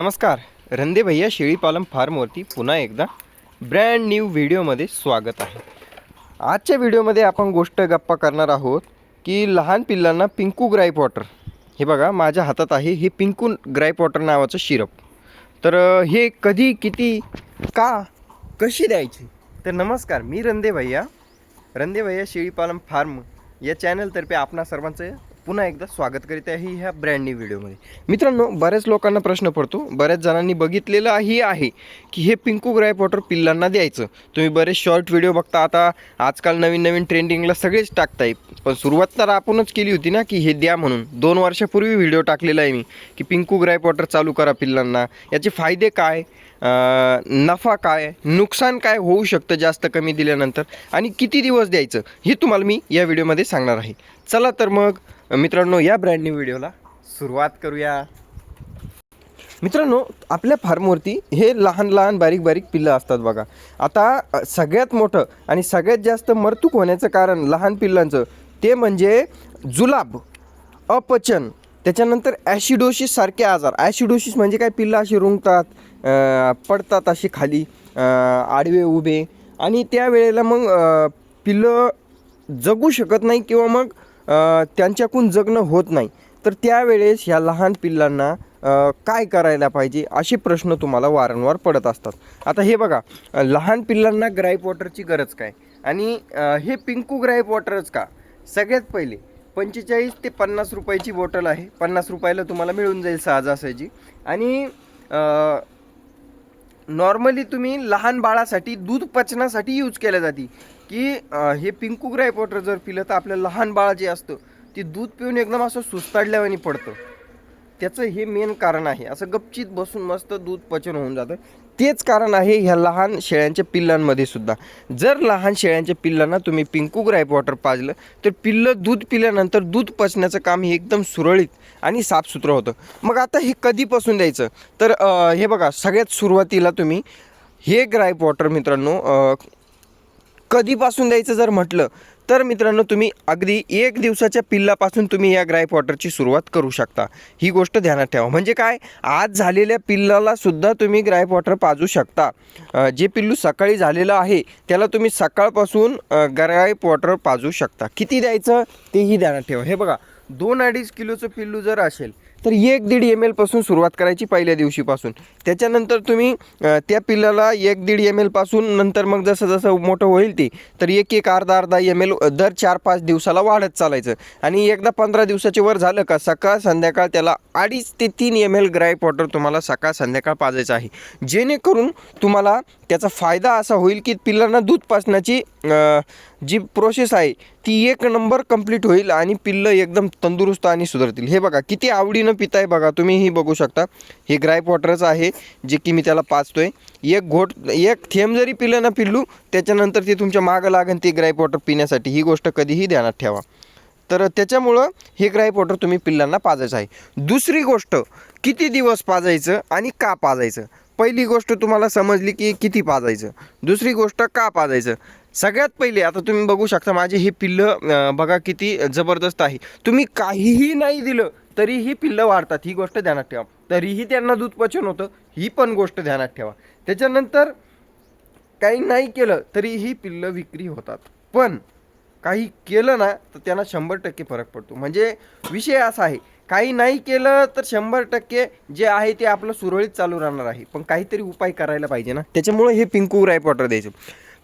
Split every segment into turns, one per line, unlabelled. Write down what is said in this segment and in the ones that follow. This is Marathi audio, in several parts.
नमस्कार. रंदे भैया शेळीपालन फार्मवरती पुन्हा एकदा ब्रँड न्यू व्हिडिओमध्ये स्वागत आहे. आजच्या व्हिडिओमध्ये आपण गोष्ट गप्पा करणार आहोत की लहान पिल्लांना पिंकू ग्राईप वॉटर हे बघा माझ्या हातात आहे हे पिंकू ग्राईप वॉटर नावाचं शिरप तर हे कधी किती का कशी द्यायची? तर नमस्कार मी रंदे भैया. रंदे भैया शेळीपालन फार्म या चॅनलतर्फे आपणा सर्वांचं पुन्हा एकदा स्वागत करीत आहे ह्या ब्रँड न्यू व्हिडिओमध्ये मित्रांनो बऱ्याच लोकांना प्रश्न पडतो बऱ्याच जणांनी बघितलेलं ही आहे की हे पिंकू ग्राईप वॉटर पिल्लांना द्यायचं. तुम्ही बरेच शॉर्ट व्हिडिओ बघता आता आजकाल नवीन नवीन ट्रेंडिंगला सगळेच टाकताय. पण सुरुवात तर आपणच केली होती ना की हे द्या म्हणून. दोन वर्षापूर्वी व्हिडिओ टाकलेला आहे मी की पिंकू ग्राईप वॉटर चालू करा पिल्लांना. याचे फायदे काय? नफा काय? नुकसान काय होऊ शकतं जास्त कमी दिल्यानंतर? आणि किती दिवस द्यायचं? हे तुम्हाला मी या व्हिडिओमध्ये सांगणार आहे. चला तर मग मित्रांनो या ब्रँड न्यू व्हिडिओला सुरुवात करूया. मित्रांनो आपल्या फार्मवरती हे लहान लहान बारीक बारीक पिल्लं असतात बघा. आता सगळ्यात मोठं आणि सगळ्यात जास्त मरतूक होण्याचं कारण लहान पिल्लांचं ते म्हणजे जुलाब अपचन त्याच्यानंतर ॲशिडोसिस सारखे आजार. ॲशिडोसिस म्हणजे काय? पिल्लं अशी रुंगतात पडतात अशी खाली आडवे उभे. आणि त्यावेळेला मग पिल्लं जगू शकत नाही किंवा मग त्यांच्याकून त्यांच्याकडून जगणं होत नाही. तर त्यावेळेस ह्या लहान पिल्लांना काय करायला पाहिजे असे प्रश्न तुम्हाला वारंवार पडत असतात. आता हे बघा लहान पिल्लांना ग्राईप वॉटरची गरज काय? आणि हे पिंकू ग्राईप वॉटरच का? सगळ्यात पहिले पंचेचाळीस ते पन्नास रुपयाची बॉटल आहे. पन्नास रुपयाला तुम्हाला मिळून जाईल सहजासहजी आणि नॉर्मली तुम्ही लहान बाळासाठी दूध पचनासाठी यूज केल्या जाते. की हे पिंकू ग्राईप वॉटर जर पिलं तर आपलं लहान बाळ जे असतं ते दूध पिऊन एकदम असं सुस्ताडल्यावानी पडतं. त्याचं हे मेन कारण आहे. असं गपचित बसून मस्त दूध पचन होऊन जातं. तेच कारण आहे ह्या लहान शेळ्यांच्या पिल्लांमध्ये सुद्धा. जर लहान शेळ्यांच्या पिल्लांना तुम्ही पिंकू ग्राईप वॉटर पाजलं तर पिल्लं दूध पिल्यानंतर दूध पचण्याचं काम हे एकदम सुरळीत आणि साफसुथरं होतं. मग आता हे कधीपासून द्यायचं? तर हे बघा सगळ्यात सुरुवातीला तुम्ही हे ग्राईप वॉटर मित्रांनो कधीपासून द्यायचं जर म्हटलं तर मित्रांनो तुम्ही अगदी एक दिवसाच्या पिल्लापासून तुम्ही या ग्राईप वॉटरची सुरुवात करू शकता. ही गोष्ट ध्यानात ठेवा. म्हणजे काय? आज झालेल्या पिल्लाला सुद्धा तुम्ही ग्राईप वॉटर पाजू शकता. जे पिल्लू सकाळी झालेलं आहे त्याला तुम्ही सकाळपासून ग्राईप वॉटर पाजू शकता. किती द्यायचं? तेही ध्यानात ठेवा. हे बघा दोन अडीच किलोचं पिल्लू जर असेल तर एक दीड एम एलपासून सुरुवात करायची पहिल्या दिवशीपासून. त्याच्यानंतर तुम्ही त्या पिल्लाला एक दीड एम एलपासून नंतर मग जसं जसं मोठं होईल ती तर एक एक अर्धा अर्धा एम एल दर चार पाच दिवसाला वाढत चालायचं. आणि एकदा पंधरा दिवसाचे वर झालं का सकाळ संध्याकाळ त्याला अडीच ते तीन एम एल ग्राईप वॉटर तुम्हाला सकाळ संध्याकाळ पाजायचं आहे. जेणेकरून तुम्हाला त्याचा फायदा असा होईल की पिल्लांना दूध पाजण्याची जी प्रोसेस आहे ती एक नंबर कंप्लीट होईल आणि पिल्लं एकदम तंदुरुस्त आणि सुधारतील. हे बघा किती आवडीनं पिताय बघा तुम्ही ही बघू शकता. हे ग्राईप वॉटरच आहे जे की मी त्याला पाचतोय. एक घोट एक थेंब जरी पिलं ना पिल्लू त्याच्यानंतर ते तुमच्या मागं लागेल ते ग्राईप वॉटर पिण्यासाठी. ही गोष्ट कधीही ध्यानात ठेवा. तर त्याच्यामुळं हे ग्राईप वॉटर तुम्ही पिल्लांना पाजायचं आहे. दुसरी गोष्ट किती दिवस पाजायचं आणि का पाजायचं? पहिली गोष्ट तुम्हाला समजली की किती पाजायचं. दुसरी गोष्ट का पाजायचं? सगळ्यात पहिले आता तुम्ही बघू शकता माझे हे पिल्लं बघा किती जबरदस्त आहे. तुम्ही काहीही नाही दिलं तरी ही पिल्लं वाढतात. ही गोष्ट ध्यानात ठेवा. तरीही त्यांना दूध पचन होतं ही पण गोष्ट ध्यानात ठेवा. त्याच्यानंतर काही नाही केलं तरी ही पिल्लं विक्री होतात. पण काही केलं ना तर त्यांना शंभर टक्के फरक पडतो. म्हणजे विषय असा आहे काही नाही केलं तर शंभर टक्के जे आहे ते आपलं सुरळीत चालू राहणार आहे. पण काहीतरी उपाय करायला पाहिजे ना. त्याच्यामुळे हे पिंकू राय पॉटर द्यायचं.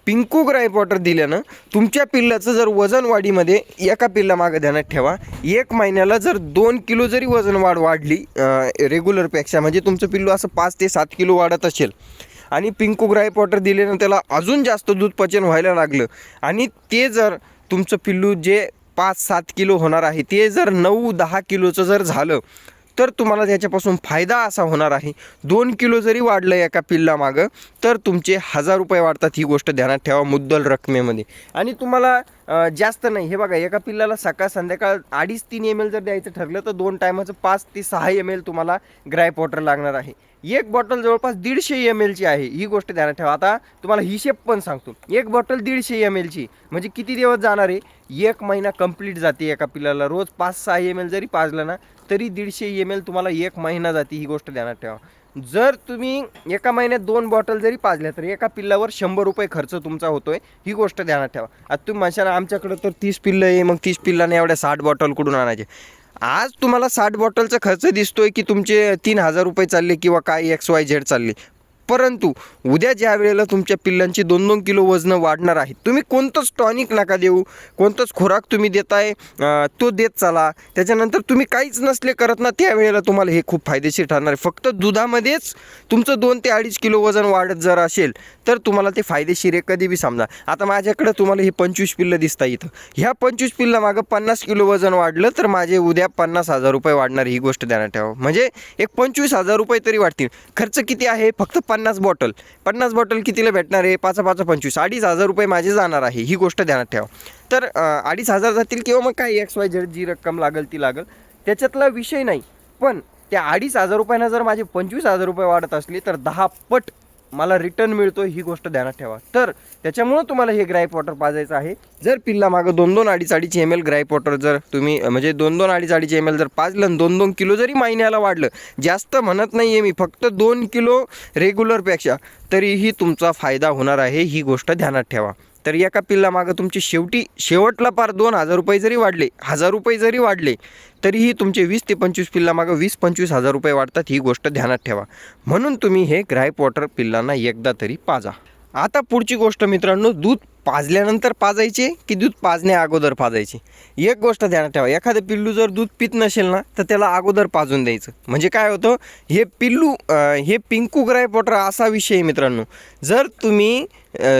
पिंकू ग्राईप वॉटर दिल्यानं तुमच्या पिल्लाचं जर वजन वाढीमध्ये एका पिल्लामागं ध्यानात ठेवा. एक महिन्याला जर दोन किलो जरी वजन वाढ वाढली रेग्युलरपेक्षा म्हणजे तुमचं पिल्लू असं पाच ते सात किलो वाढत असेल आणि पिंकू ग्राईप वॉटर दिल्यानं त्याला अजून जास्त दूध पचन व्हायला लागलं आणि ते जर तुमचं पिल्लू जे पाच सात किलो होणार आहे ते जर नऊ दहा किलोचं जर झालं तर तुम्हाला त्याच्यापासून फायदा असा होणार आहे. दोन किलो जरी वाढलं एका पिल्लामागं तर तुमचे हजार रुपये वाढतात ही गोष्ट ध्यानात ठेवा मुद्दल रकमेमध्ये. आणि तुम्हाला जास्त नाही. हे बघा एका पिल्लाला सकाळ संध्याकाळ अडीच तीन एम एल जर द्यायचं ठरलं तर दोन टायमाचं पाच ते सहा एम एल तुम्हाला ग्राईप वॉटर लागणार आहे. एक बॉटल जवळपास दीडशे एम एलची आहे. ही गोष्ट ध्यानात ठेवा. आता तुम्हाला हिशेब पण सांगतो. एक बॉटल दीडशे एम एलची म्हणजे किती दिवस जाणार आहे? एक महिना कंप्लीट जाते एका पिल्लाला रोज पाच सहा एम एल जरी पाजलं ना तरी दीडशे एम एल तुम्हाला एक महिना जाते ही गोष्ट ध्यानात ठेवा. जर तुम्ही एका महिन्यात दोन बॉटल जरी पाजल्या तर एका पिल्लावर शंभर रुपये खर्च तुमचा होतो आहे ही गोष्ट ध्यानात ठेवा. आता तुम्ही म्हणशाल आमच्याकडं तर तीस पिल्लं आहे मग तीस पिल्लाने एवढ्या साठ बॉटल कुठून आणायचे? आज तुम्हाला साठ बॉटलचा खर्च दिसतोय की तुमचे तीन हजार रुपये चालले किंवा काय एक्स वाय झेड चालले. परंतु उद्या ज्या वेळेला तुमच्या पिल्लांची दोन दोन किलो वजन वाढणार आहे तुम्ही कोणतंच टॉनिक नका देऊ कोणतंच खुराक तुम्ही देताय तो देत चाला. त्याच्यानंतर तुम्ही काहीच नसले करत ना त्यावेळेला तुम्हाला हे खूप फायदेशीर ठरणार आहे. फक्त दुधामध्येच तुमचं दोन ते अडीच किलो वजन वाढत जर असेल तर तुम्हाला ते फायदेशीर आहे कधी बी समजा. आता माझ्याकडे तुम्हाला हे पंचवीस पिल्लं दिसता इथं ह्या पंचवीस पिल्ला मागं पन्नास किलो वजन वाढलं तर माझे उद्या पन्नास हजार रुपये वाढणार ही गोष्ट ध्यानात ठेवा. म्हणजे एक पंचवीस हजार रुपये तरी वाढतील. खर्च किती आहे? फक्त पन्नास बॉटल. पन्नास बॉटल कितीला भेटणार आहे? पाच पाच पंचवीस. अडीच हजार रुपये माझे जाणार आहे. ही गोष्ट ध्यानात ठेवा. तर अडीच हजार जातील किंवा मग काय एक्स वाय झेड जी रक्कम लागेल ती लागेल त्याच्यातला विषय नाही. पण त्या अडीच हजार रुपयांना जर माझे पंचवीस हजार रुपये वाढत असले तर दहा पट मला रिटर्न मिळतो ही गोष्ट ध्यानात ठेवा. तर त्याच्यामुळं तुम्हाला हे ग्राईप वॉटर पाजायचं आहे. जर पिल्ला मागं दोन दोन अडीच अडीच एम एल ग्राईप वॉटर जर तुम्ही म्हणजे दोन दोन अडीच अडीच एम एल जर पाजलं आणि दोन दोन किलो जरी महिन्याला वाढलं जास्त म्हणत नाही आहे मी फक्त दोन किलो रेग्युलरपेक्षा तरीही तुमचा फायदा होणार आहे ही गोष्ट ध्यानात ठेवा. तर एका पिल्ला मागं शेवटी शेवटला पार दोन हजार रुपये जरी वाढले हजार रुपये जरी वाढले तरीही तुमचे वीस ते पंचवीस पिल्ला मागं वीस पंचवीस हजार रुपये वाढतात ही गोष्ट ध्यानात ठेवा. म्हणून तुम्ही हे ग्राईप वॉटर पिल्लांना एकदा तरी पाजा. आता पुढची गोष्ट मित्रांनो दूध पाजल्यानंतर पाजायचे की दूध पाजण्या अगोदर पाजायचे? एक गोष्ट ध्यानात ठेवा. एखादं पिल्लू जर दूध पित नसेल ना तर त्याला अगोदर पाजून द्यायचं. म्हणजे काय होतं? हे पिल्लू हे पिंकू ग्राय वॉटर असा विषय मित्रांनो. जर तुम्ही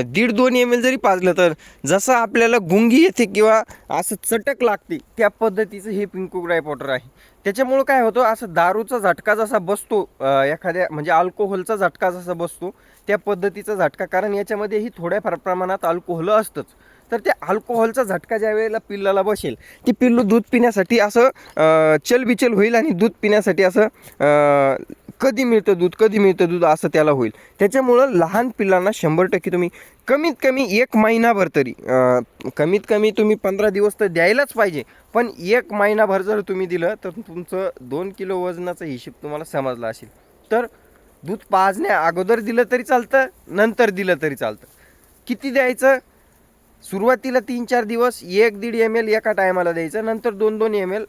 दीड दोन एम एल जरी पाजलं तर जसं आपल्याला गुंगी येते किंवा असं चटक लागते त्या पद्धतीचं हे पिंकू ग्राय वॉटर आहे. त्याच्यामुळं काय होतं असं दारूचा झटका जसा बसतो एखाद्या म्हणजे अल्कोहोलचा झटका जसा बसतो त्या पद्धतीचा झटका कारण याच्यामध्येही थोड्याफार प्रमाणात अल्कोहोल असतंच. तर त्या अल्कोहोलचा झटका ज्या वेळेला पिल्लाला बसेल ती पिल्लू दूध पिण्यासाठी असं चलबिचल होईल आणि दूध पिण्यासाठी असं कधी मिळतं दूध कधी मिळतं दूध असं त्याला होईल. त्याच्यामुळं लहान पिल्लांना शंभर टक्के तुम्ही कमीत कमी एक महिनाभर तरी कमीत कमी तुम्ही पंधरा दिवस तर द्यायलाच पाहिजे. पण एक महिनाभर जर तुम्ही दिलं तर तुमचं दोन किलो वजनाचा हिशेब तुम्हाला समजला असेल. तर दूध पाजण्या अगोदर दिलं तरी चालतं नंतर दिलं तरी चालतं. किती द्यायचं? सुरुवातीला तीन चार दिवस एक दीड एम एल एका टायमाला द्यायचं नंतर दोन दोन एम एल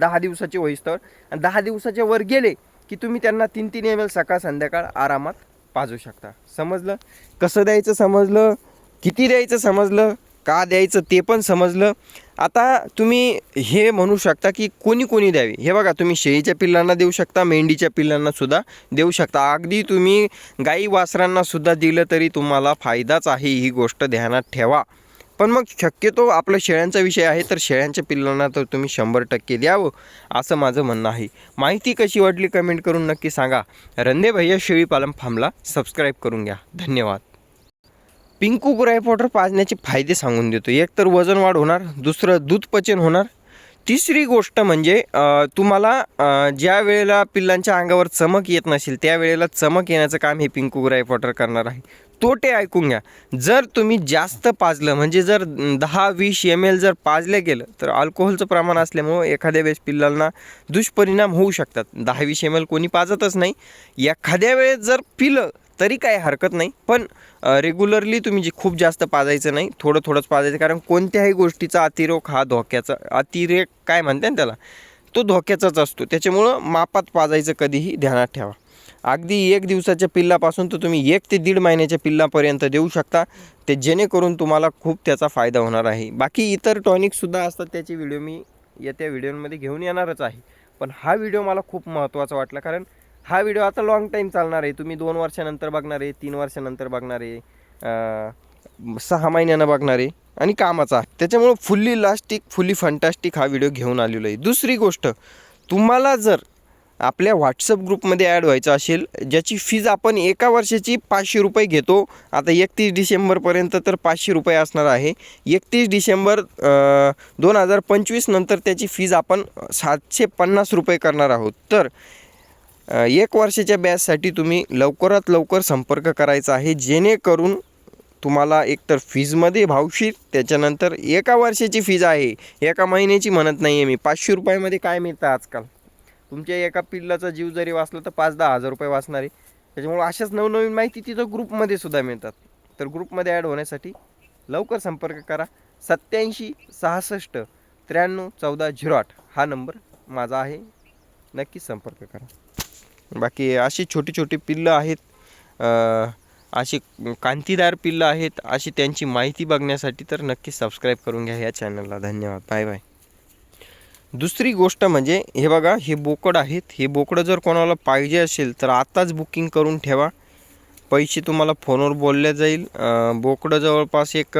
दहा दिवसाचे होईस्तर आणि दहा दिवसाच्या वर गेले की तुम्ही त्यांना तीन तीन एम एल सकाळ संध्याकाळ आरामात पाजू शकता. समजलं? कसं द्यायचं समजलं? किती द्यायचं समजलं? का द्यायचं ते पण समजलं. आता तुम्ही हे म्हणू शकता की कोणी कोणी द्यावी. हे बघा तुम्ही शेळीच्या पिल्लांना देऊ शकता मेंढीच्या पिल्लांना सुद्धा देऊ शकता. अगदी तुम्ही गाई वासरांना सुद्धा दिलं तरी तुम्हाला फायदाच आहे ही गोष्ट ध्यानात ठेवा. पण मग शक्यतो आपला शेळ्यांचा विषय आहे तर शेळ्यांच्या पिल्लांना तर तुम्ही शंभर टक्के द्यावं असं माझं म्हणणं आहे. माहिती कशी वाटली कमेंट करून नक्की सांगा. रंदे भैया शेळी पालन फार्मला सबस्क्राईब करून घ्या. धन्यवाद. पिंकू ग्राय पाजण्याचे फायदे सांगून देतो. एक तर वजन वाढ होणार दुसरं दूध पचन होणार. तिसरी गोष्ट म्हणजे तुम्हाला ज्या वेळेला पिल्लांच्या अंगावर चमक येत नसेल त्यावेळेला चमक येण्याचं काम हे पिंकू ग्राय करणार आहे. तोटे ऐकून घ्या. जर तुम्ही जास्त पाजलं म्हणजे जर दहा वीस एम एल जर पाजलं गेलं तर अल्कोहोलचं प्रमाण असल्यामुळं एखाद्या वेळेस पिल्लांना दुष्परिणाम होऊ शकतात. दहा वीस एम एल कोणी पाजतच नाही. एखाद्या वेळेस जर पिलं तरी काही हरकत नाही. पण रेग्युलरली तुम्ही जे खूप जास्त पाजायचं नाही थोडं थोडंच पाजायचं. कारण कोणत्याही गोष्टीचा अतिरोग हा धोक्याचा अतिरेक काय म्हणते ना त्याला? तो धोक्याचाच असतो. त्याच्यामुळं मापात पाजायचं कधीही ध्यानात ठेवा. अगदी एक दिवसाच्या पिल्लापासून तर तुम्ही एक ते दीड महिन्याच्या पिल्लापर्यंत देऊ शकता. ते जेणेकरून तुम्हाला खूप त्याचा फायदा होणार आहे. बाकी इतर टॉनिकसुद्धा असतात त्याचे व्हिडिओ मी येत्या व्हिडिओमध्ये घेऊन येणारच आहे. पण हा व्हिडिओ मला खूप महत्त्वाचा वाटला कारण हा व्हिडिओ आता लॉंग टाईम चालणार आहे. तुम्ही दोन वर्षानंतर बघणार आहे तीन वर्षानंतर बघणार आहे सहा महिन्यानं बघणार आहे आणि कामाचा. त्याच्यामुळं फुल्ली लास्टिक फुल्ली फंटास्टिक हा व्हिडिओ घेऊन आलेलो आहे. दुसरी गोष्ट तुम्हाला जर आपल्या व्हॉट्सअप ग्रुपमध्ये ॲड व्हायचं असेल ज्याची फीज आपण एका वर्षाची पाचशे रुपये घेतो. आता एकतीस डिसेंबरपर्यंत तर पाचशे रुपये असणार आहे. एकतीस डिसेंबर दोन हजार पंचवीस नंतर त्याची फीज आपण सातशे पन्नास रुपये करणार आहोत. तर एक वर्षाच्या बॅचसाठी तुम्ही लवकरात लवकर संपर्क करायचा आहे. जेणेकरून तुम्हाला एकतर फीजमध्ये भावशीर त्याच्यानंतर एका वर्षाची फीज आहे. एका महिन्याची म्हणत नाही आहे मी. पाचशे रुपयामध्ये काय मिळतं आजकाल? तुमच्या एका पिल्लाचा जीव जरी वाचला तर पाच दहा हजार रुपये वाचणार आहे. त्याच्यामुळे अशाच नवनवीन माहिती तिथं ग्रुपमध्ये सुद्धा मिळतात. तर ग्रुपमध्ये ॲड होण्यासाठी लवकर संपर्क करा. सत्याऐंशी सहासष्ट त्र्याण्णव चौदा झिरो आठ हा नंबर माझा आहे. नक्कीच संपर्क करा. बाकी अशी छोटी छोटी पिल्लं आहेत. अशी कांतीदार पिल्लं आहेत. अशी त्यांची माहिती बघण्यासाठी तर नक्की सबस्क्राईब करून घ्या या चॅनलला धन्यवाद. बाय बाय दुसरी गोष्ट म्हणजे हे बघा हे बोकड आहेत. हे बोकडं जर कोणाला पाहिजे असेल तर आत्ताच बुकिंग करून ठेवा. पैसे तुम्हाला फोनवर बोलले जाईल. बोकडं जवळपास एक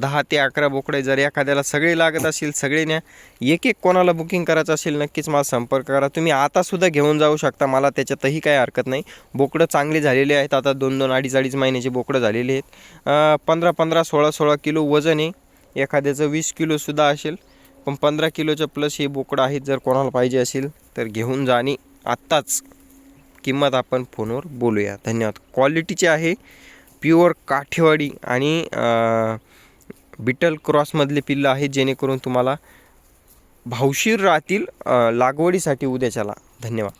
दहा ते अकरा बोकडे जर एखाद्याला सगळे लागत असेल सगळे न्या. एक एक कोणाला बुकिंग करायचं असेल नक्कीच मला संपर्क करा. तुम्ही आतासुद्धा घेऊन जाऊ शकता. मला त्याच्यातही काही हरकत नाही. बोकडं चांगले झालेले आहेत. आता दोन दोन अडीच अडीच महिन्याचे बोकडं झालेले आहेत. पंधरा पंधरा सोळा सोळा किलो वजन आहे. एखाद्याचं वीस किलोसुद्धा असेल. पण पंधरा किलोचं प्लस हे बोकडं आहेत जर कोणाला पाहिजे असेल तर घेऊन जा आणि आत्ताच किंमत आपण फोनवर बोलूया. धन्यवाद. क्वालिटीचे आहे प्युअर काठेवाडी आणि बिटल क्रॉसमधले पिल्लं आहेत जेणेकरून तुम्हाला भावशीर राहतील लागवडीसाठी उद्याच्याला. धन्यवाद.